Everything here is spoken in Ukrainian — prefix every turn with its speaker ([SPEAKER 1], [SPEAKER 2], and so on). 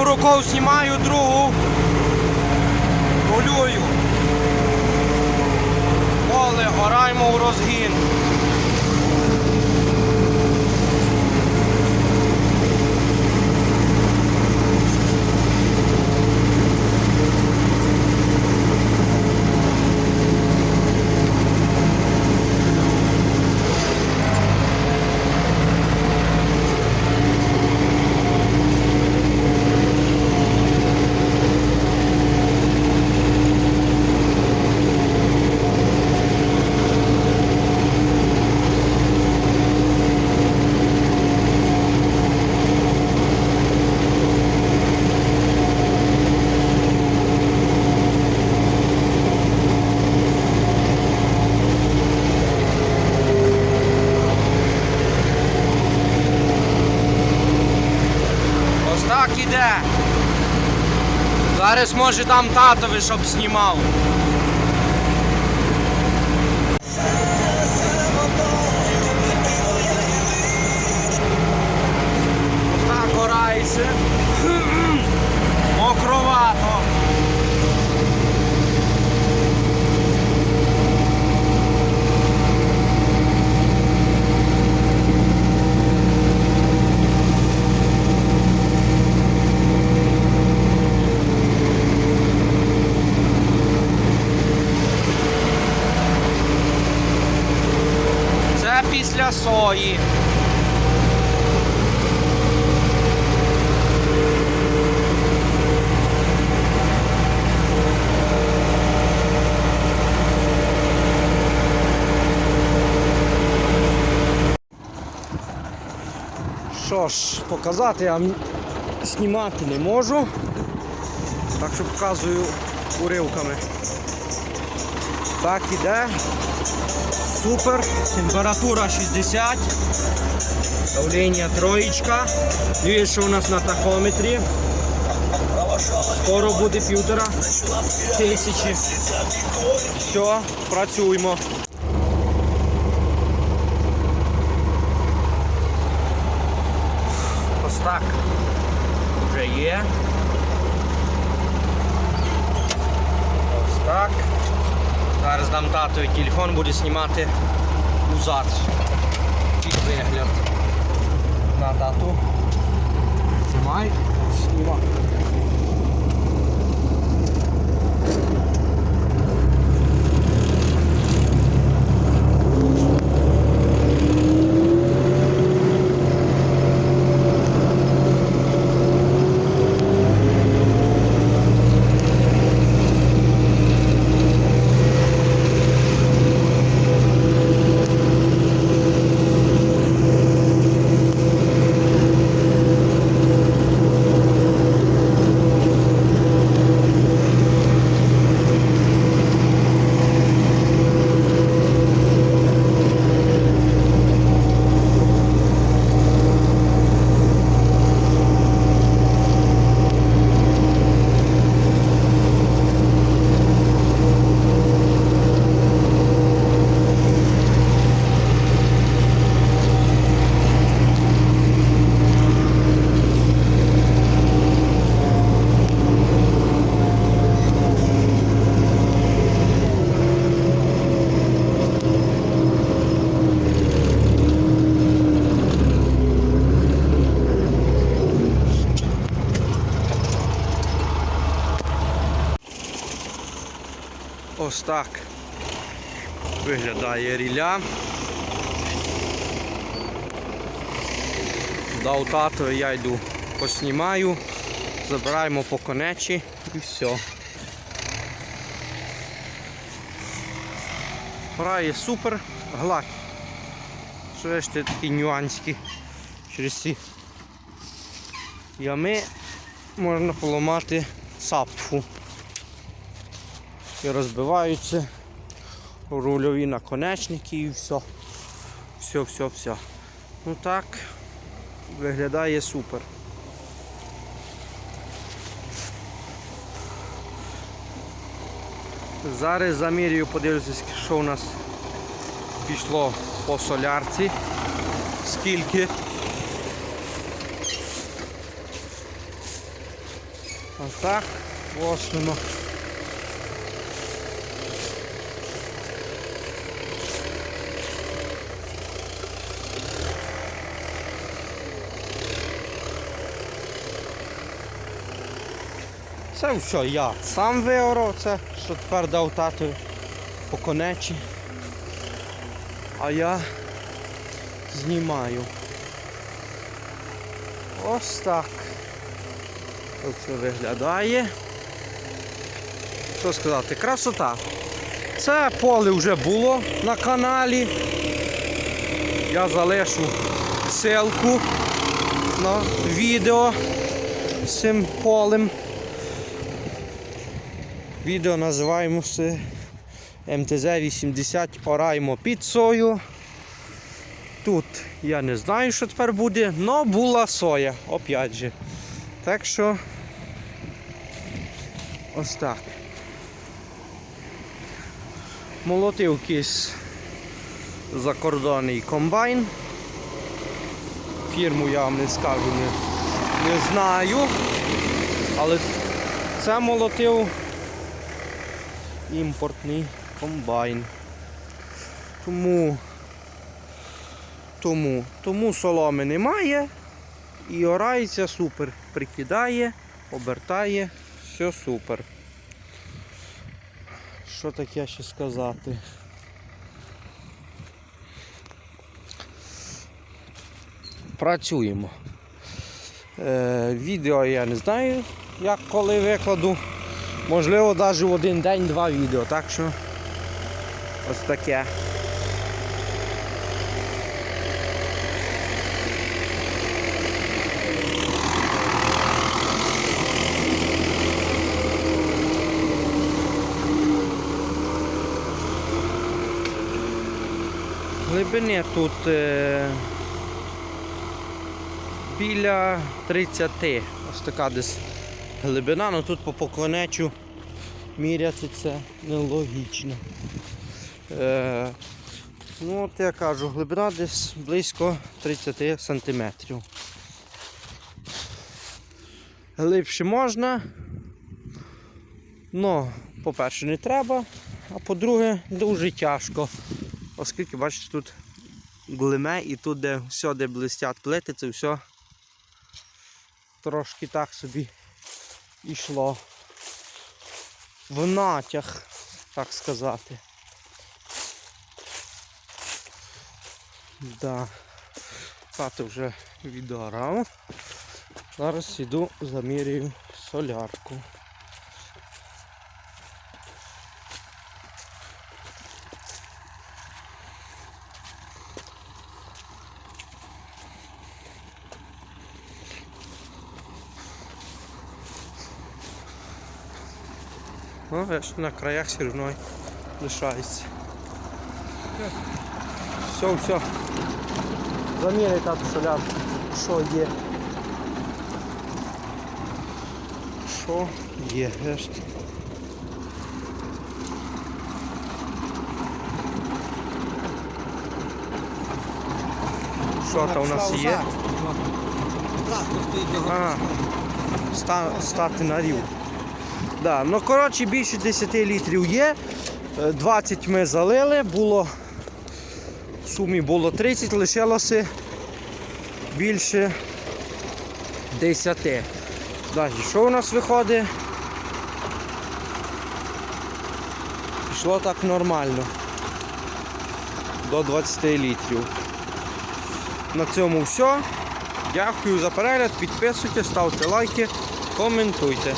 [SPEAKER 1] Одну рукою знімаю, другу рулюю. Поле, гораємо в розгін. Ось так іде. Зараз може дам татові, щоб знімав. Ось так орається. Мокровато. Це після сої. Що ж, показати я знімати не можу. Так що показую уривками. Так іде. Супер. Температура 60. Давлення троєчка. Дивіться, що у нас на тахометрі. Скоро буде півтора тисячі. Все, працюємо. Ось так. Вже є. Ось так. Зараз дам татові телефон, буде знімати узад. Під вигляд. На тату. Знімай. Знімай. Ось так виглядає ріля. Дав тато, я йду поснімаю, забираємо по конечі і все. Грає супер, гладь. Що ж такі нюанські через ці ями можна поламати цапфу і розбиваються рульові наконечники і все. Все, все, все. Ну так, виглядає супер. Зараз замірюю, подивлюся, що у нас пішло по солярці. Скільки. Отак, воснемо. Це все я сам виорав, це що тепер дав тату по конечі. А я знімаю. Ось так. Ось це виглядає. Що сказати, красота. Це поле вже було на каналі. Я залишу ссылку на відео з цим полем. Відео називаємося МТЗ-80 Ораймо сою. Тут я не знаю, що тепер буде, але була соя, опять же. Так що ось так. Молотив якийсь закордонний комбайн. Фірму я вам не скажу, не, не знаю. Але це молотив імпортний комбайн. Тому, тому, тому соломи немає і орається супер. Прикидає, обертає, все супер. Що таке ще сказати? Працюємо. Е, відео я не знаю, як коли викладу. Можливо, навіть в один день два відео, так що ось таке. Глибини тут е, біля 30. Ось така десь глибина, ну тут по поконечу міряти це нелогічно. Е, ну от я кажу, глибина десь близько 30 сантиметрів. Глибше можна, але, по-перше, не треба, а по-друге, дуже тяжко. Оскільки, бачите, тут глиме і тут, де все, де блистять плити, це все трошки так собі йшло в натяг, так сказати. Да. Хати вже відорав. Зараз іду замірюю солярку. Ну, видиш, на краях все одно лишається. Все, все. Заміряй тату солярку. Що є? Що є? Решт. Що там у нас є? А, ста, стати на рів. Да, ну коротше більше 10 літрів є. Е, 20 ми залили, було в сумі було 30, лишилося більше 10. Далі, що у нас виходить? Пішло так нормально. До 20 літрів. На цьому все. Дякую за перегляд, підписуйтесь, ставте лайки, коментуйте.